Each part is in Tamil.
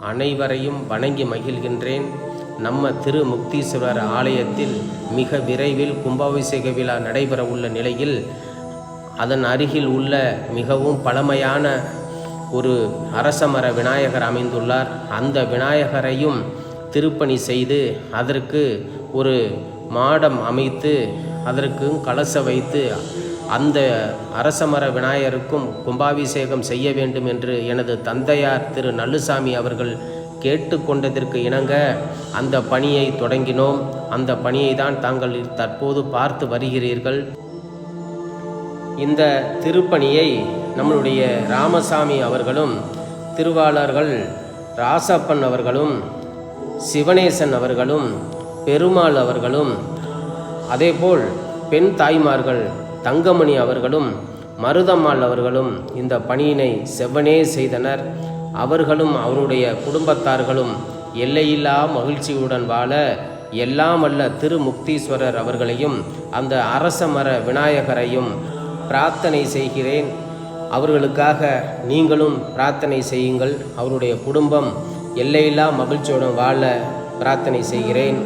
அனைவரையும் வணங்கி மகிழ்கின்றேன். நம்ம திரு முக்தீஸ்வரர் ஆலயத்தில் மிக விரைவில் கும்பாபிஷேக விழா நடைபெற உள்ள நிலையில் அதன் அருகில் உள்ள மிகவும் பழமையான ஒரு அரசமர விநாயகர் அமைந்துள்ளார். அந்த விநாயகரையும் திருப்பணி செய்து அதற்கு ஒரு மாடம் அமைத்து அதற்கு கலச வைத்து அந்த அரசமர விநாயகருக்கும் கும்பாபிஷேகம் செய்ய வேண்டும் என்று எனது தந்தையார் திரு நல்லுசாமி அவர்கள் கேட்டுக்கொண்டதற்கு இணங்க அந்த பணியை தொடங்கினோம். அந்த பணியை தான் தாங்கள் தற்போது பார்த்து வருகிறீர்கள். இந்த திருப்பணியை நம்மளுடைய ராமசாமி அவர்களும் திருவாளர்கள் ராசப்பன் அவர்களும் சிவனேசன் அவர்களும் பெருமாள் அவர்களும் அதேபோல் பெண் தாய்மார்கள் தங்கமணி அவர்களும் மருதம்மாள் அவர்களும் இந்த பணியினை செவ்வனே செய்தனர். அவர்களும் அவருடைய குடும்பத்தார்களும் எல்லையில்லா மகிழ்ச்சியுடன் வாழ எல்லாம் அல்ல திருமுக்தீஸ்வரர் அவர்களையும் அந்த அரசமர விநாயகரையும் பிரார்த்தனை செய்கிறேன். அவர்களுக்காக நீங்களும் பிரார்த்தனை செய்யுங்கள். அவருடைய குடும்பம் எல்லையில்லா மகிழ்ச்சியுடன் வாழ பிரார்த்தனை செய்கிறேன்.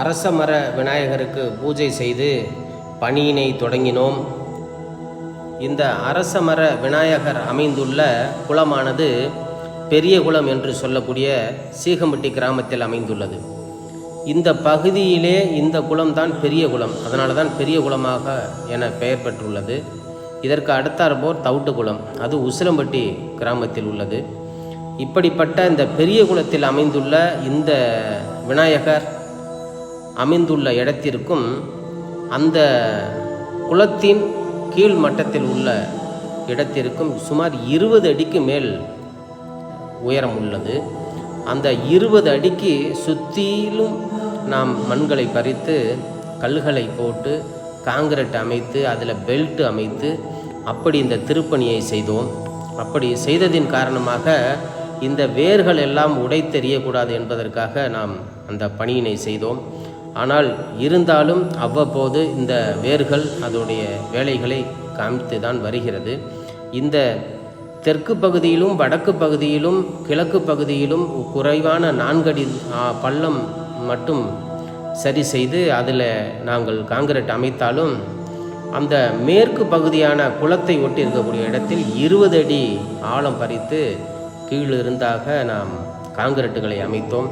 அரசமர விநாயகருக்கு பூஜை செய்து பணியினை தொடங்கினோம். இந்த அரசமர விநாயகர் அமைந்துள்ள குளமானது பெரிய குளம் என்று சொல்லக்கூடிய சீகம்பட்டி கிராமத்தில் அமைந்துள்ளது. இந்த பகுதியிலே இந்த குளம்தான் பெரிய குளம். அதனால தான் பெரிய குளமாக என பெயர் பெற்றுள்ளது. இதற்கு அடுத்தாற்போர் தவுட்டு குளம். அது உசிலம்பட்டி கிராமத்தில் உள்ளது. இப்படிப்பட்ட இந்த பெரிய குளத்தில் அமைந்துள்ள இந்த விநாயகர் அமைந்துள்ள இடத்திற்கும் அந்த குளத்தின் கீழ் மட்டத்தில் உள்ள இடத்திற்கும் சுமார் இருபது அடிக்கு மேல் உயரம் உள்ளது. அந்த இருபது அடிக்கு சுற்றிலும் நாம் மண்களை பறித்து கல்களை போட்டு காங்கிரட் அமைத்து அதில் பெல்ட் அமைத்து அப்படி இந்த திருப்பணியை செய்தோம். அப்படி செய்ததின் காரணமாக இந்த வேர்கள் எல்லாம் உடைத்தெறியக்கூடாது என்பதற்காக நாம் அந்த பணியினை செய்தோம். ஆனால் இருந்தாலும் அவ்வப்போது இந்த வேர்கள் அதோடைய வேலைகளை காமித்து தான் வருகிறது. இந்த தெற்கு பகுதியிலும் வடக்கு பகுதியிலும் கிழக்கு பகுதியிலும் குறைவான நான்கடி பள்ளம் மட்டும் சரி செய்து அதில் நாங்கள் காங்கிரட் அமைத்தாலும் அந்த மேற்கு பகுதியான குளத்தை ஒட்டி இருக்கக்கூடிய இடத்தில் இருபது அடி ஆழம் பறித்து கீழிருந்தாக நாம் காங்கிரட்டுகளை அமைத்தோம்.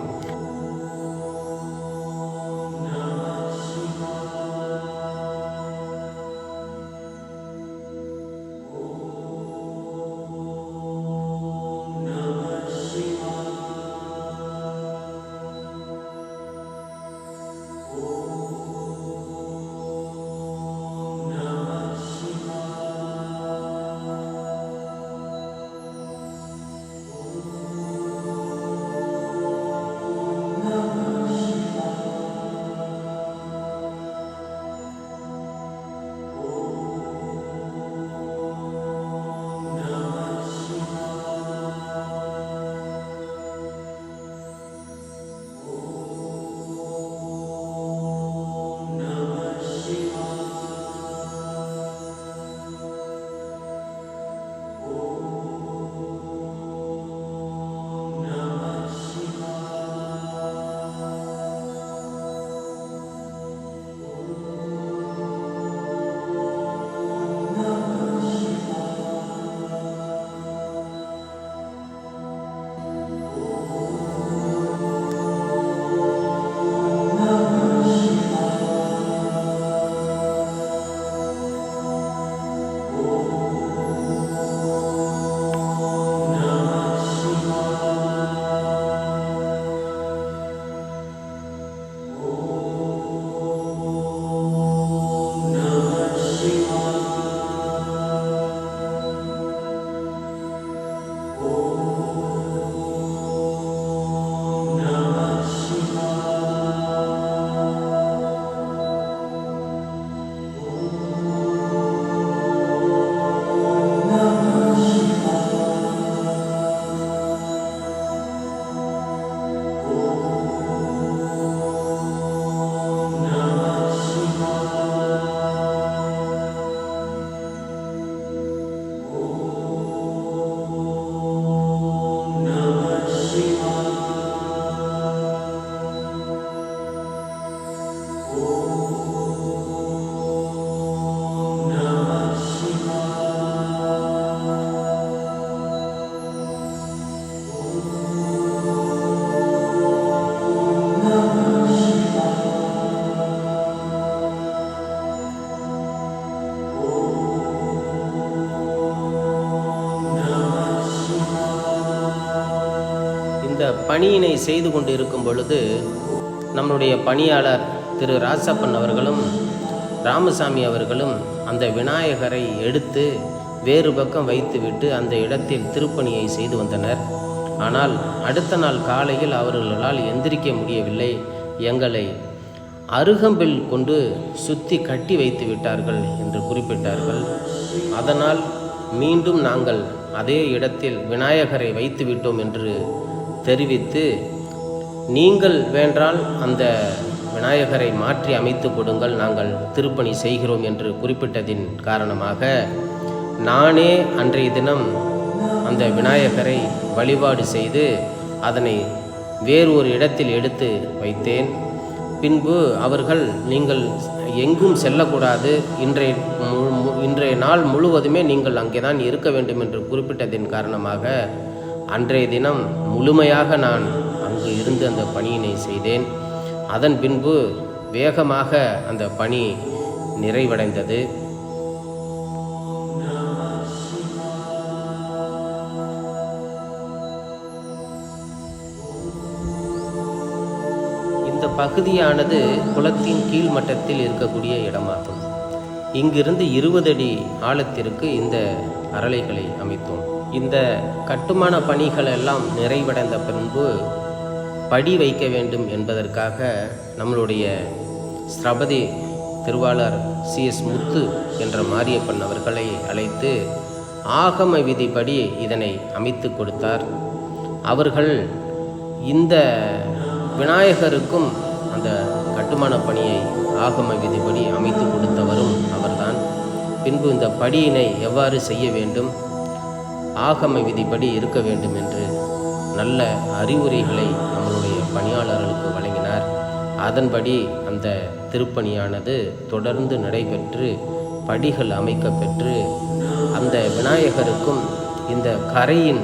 பணியினை செய்து கொண்டு இருக்கும் பொழுது நம்முடைய பணியாளர் திரு ராசப்பன் அவர்களும் ராமசாமி அவர்களும் அந்த விநாயகரை எடுத்து வேறு பக்கம் வைத்துவிட்டு அந்த இடத்தில் திருப்பணியை செய்து வந்தனர். ஆனால் அடுத்த நாள் காலையில் அவர்களால் எந்திரிக்க முடியவில்லை. எங்களை அருகம்பில் கொண்டு சுத்தி கட்டி வைத்து விட்டார்கள் என்று குறிப்பிட்டார்கள். அதனால் மீண்டும் நாங்கள் அதே இடத்தில் விநாயகரை வைத்து விட்டோம் என்று தெரிவித்து நீங்கள் வேண்டால் அந்த விநாயகரை மாற்றி அமைத்து கொடுங்கள் நாங்கள் திருப்பணி செய்கிறோம் என்று குறிப்பிட்டதின் காரணமாக நானே அன்றைய தினம் அந்த விநாயகரை வழிபாடு செய்து அதனை வேறு ஒரு இடத்தில் எடுத்து வைத்தேன். பின்பு அவர்கள் நீங்கள் எங்கும் செல்லக்கூடாது. இன்றைய இன்றைய நாள் முழுவதுமே நீங்கள் அங்கே தான் இருக்க வேண்டும் என்று குறிப்பிட்டதின் காரணமாக அன்றைய தினம் முழுமையாக நான் அங்கு இருந்து அந்த பணியினை செய்தேன். அதன் பின்பு வேகமாக அந்த பணி நிறைவடைந்தது. இந்த பகுதியானது குளத்தின் கீழ் மட்டத்தில் இருக்கக்கூடிய இடமாகும். இங்கிருந்து இருபது அடி ஆழத்திற்கு இந்த அரளைகளை அமைத்தோம். இந்த கட்டுமான பணிகள் எல்லாம் நிறைவடைந்த பின்பு படி வைக்க வேண்டும் என்பதற்காக நம்மளுடைய ஸ்ரபதி திருவாளர் சிஎஸ் முத்து என்ற மாரியப்பன் அவர்களை அழைத்து ஆகம விதிப்படி இதனை அமைத்து கொடுத்தார். அவர்கள் இந்த விநாயகருக்கும் அந்த கட்டுமான பணியை ஆகம விதிப்படி அமைத்து கொடுத்தவரும் அவர்தான். பின்பு இந்த படியினை எவ்வாறு செய்ய வேண்டும்? ஆகம விதிப்படி இருக்க வேண்டும் என்று நல்ல அறிவுரைகளை நம்மளுடைய பணியாளர்களுக்கு வழங்கினார். அதன்படி அந்த திருப்பணியானது தொடர்ந்து நடைபெற்று படிகள் அமைக்கப்பெற்று அந்த விநாயகருக்கும் இந்த கரையின்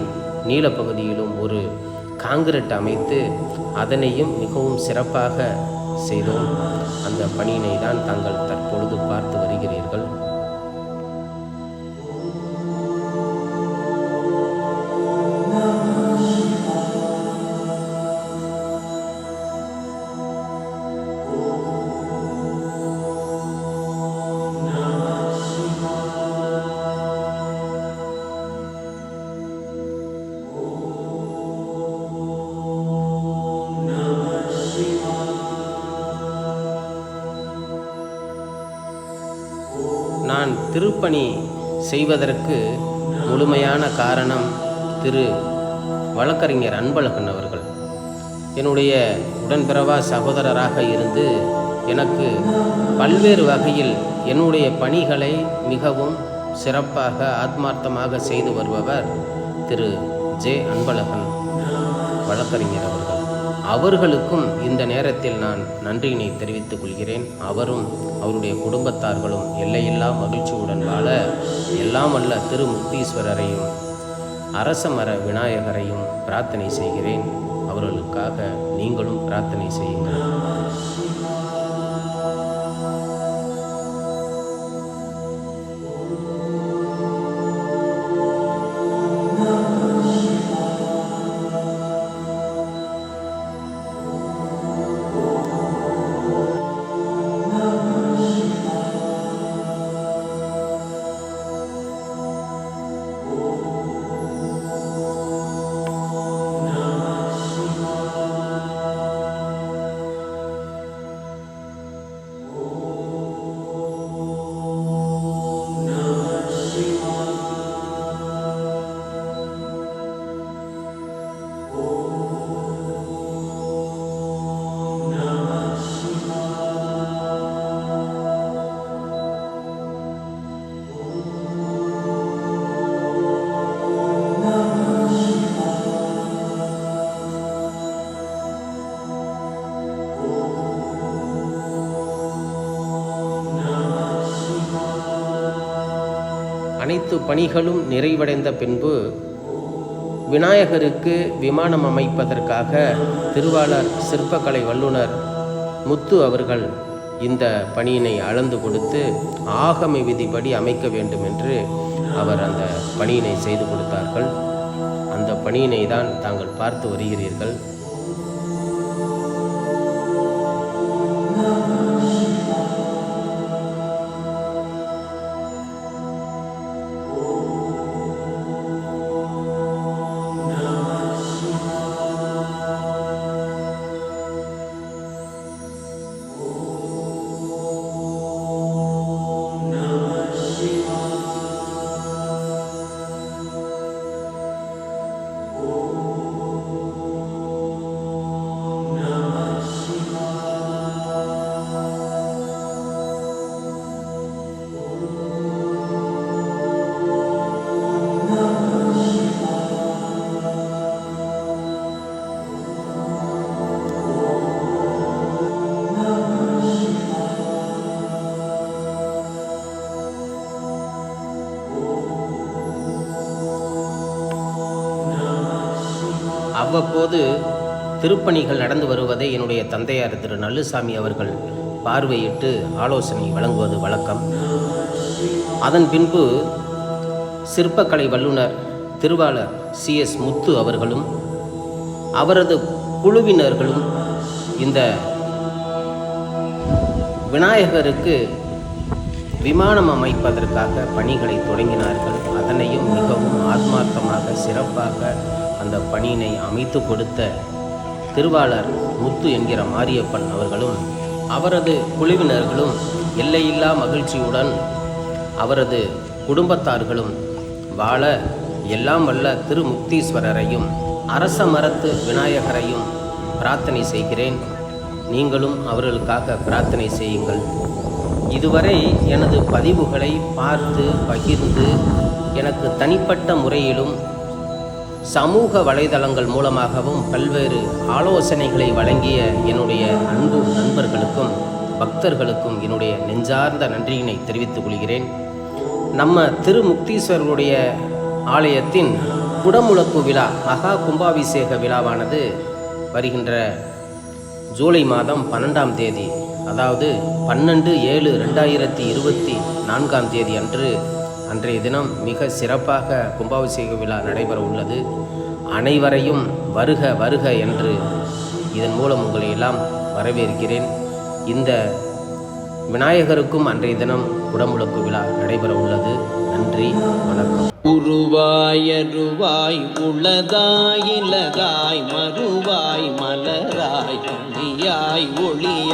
நீளப்பகுதியிலும் ஒரு காங்கிரட் அமைத்து அதனையும் மிகவும் சிறப்பாக செய்தோம். அந்த பணியினை தான் தாங்கள் தற்பொழுது பார்த்து நான் திருப்பணி செய்வதற்கு முழுமையான காரணம் திரு வழக்கறிஞர் அன்பழகன் அவர்கள். என்னுடைய உடன்பிறவா சகோதரராக இருந்து எனக்கு பல்வேறு வகையில் என்னுடைய பணிகளை மிகவும் சிறப்பாக ஆத்மார்த்தமாக செய்து வருபவர் திரு ஜே அன்பழகன் வழக்கறிஞர் அவர்கள். அவர்களுக்கும் இந்த நேரத்தில் நான் நன்றியினை தெரிவித்துக் கொள்கிறேன். அவரும் அவருடைய குடும்பத்தார்களும் எல்லையில்லா மகிழ்ச்சியுடன் வாழ எல்லாம் வல்ல திருமுக்தீஸ்வரரையும் அரசமர விநாயகரையும் பிரார்த்தனை செய்கிறேன். அவர்களுக்காக நீங்களும் பிரார்த்தனை செய்யுங்கள். அனைத்து பணிகளும் நிறைவடைந்த பின்பு விநாயகருக்கு விமானம் அமைப்பதற்காக திருவாளர் சிற்பக்கலை வல்லுனர் முத்து அவர்கள் இந்த பணியினை அளந்து கொடுத்து ஆகம விதிப்படி அமைக்க வேண்டும் என்று அவர் அந்த பணியினை செய்து கொடுத்தார்கள். அந்த பணியினை தான் தாங்கள் பார்த்து வருகிறீர்கள். அவ்வப்போது திருப்பணிகள் நடந்து வருவதை என்னுடைய தந்தையார் திரு நல்லுசாமி அவர்கள் பார்வையிட்டு ஆலோசனை வழங்குவது வழக்கம். அதன் பின்பு சிற்பக்கலை வல்லுனர் திருவாளர் சி. எஸ். முத்து அவர்களும் அவரது குழுவினர்களும் இந்த விநாயகருக்கு விமானம் அமைப்பதற்காக பணிகளை தொடங்கினார்கள். அதனையும் மிகவும் ஆத்மார்த்தமாக சிறப்பாக அந்த பணியினை அமைத்து கொடுத்த திருவாளர் முத்து என்கிற மாரியப்பன் அவர்களும் அவரது குழுவினர்களும் எல்லையில்லா மகிழ்ச்சியுடன் அவரது குடும்பத்தார்களும் வாழ எல்லாம் வல்ல திருமுக்தீஸ்வரரையும் அரச மரத்து விநாயகரையும் பிரார்த்தனை செய்கிறேன். நீங்களும் அவர்களுக்காக பிரார்த்தனை செய்யுங்கள். இதுவரை எனது பதிவுகளை பார்த்து பகிர்ந்து எனக்கு தனிப்பட்ட முறையிலும் சமூக வலைதளங்கள் மூலமாகவும் பல்வேறு ஆலோசனைகளை வழங்கிய என்னுடைய அன்பு நண்பர்களுக்கும் பக்தர்களுக்கும் என்னுடைய நெஞ்சார்ந்த நன்றியினை தெரிவித்துக் கொள்கிறேன். நம்ம திருமுக்தீஸ்வரருடைய ஆலயத்தின் குடமுழக்கு விழா மகா கும்பாபிஷேக விழாவானது வருகின்ற ஜூலை மாதம் பன்னெண்டாம் தேதி அதாவது பன்னெண்டு ஏழு ரெண்டாயிரத்தி இருபத்தி நான்காம் தேதி அன்று அன்றைய தினம் மிக சிறப்பாக கும்பாபிஷேக விழா நடைபெற உள்ளது. அனைவரையும் வருக வருக என்று இதன் மூலம் உங்களை எல்லாம் வரவேற்கிறேன். இந்த விநாயகருக்கும் அன்றைய தினம் குடமுழக்கு விழா நடைபெற உள்ளது. நன்றி வணக்கம். உருவாயருவாய் உளதாய் இலதாய் மறுவாய் மலராய் ஒளியாய் ஒளிய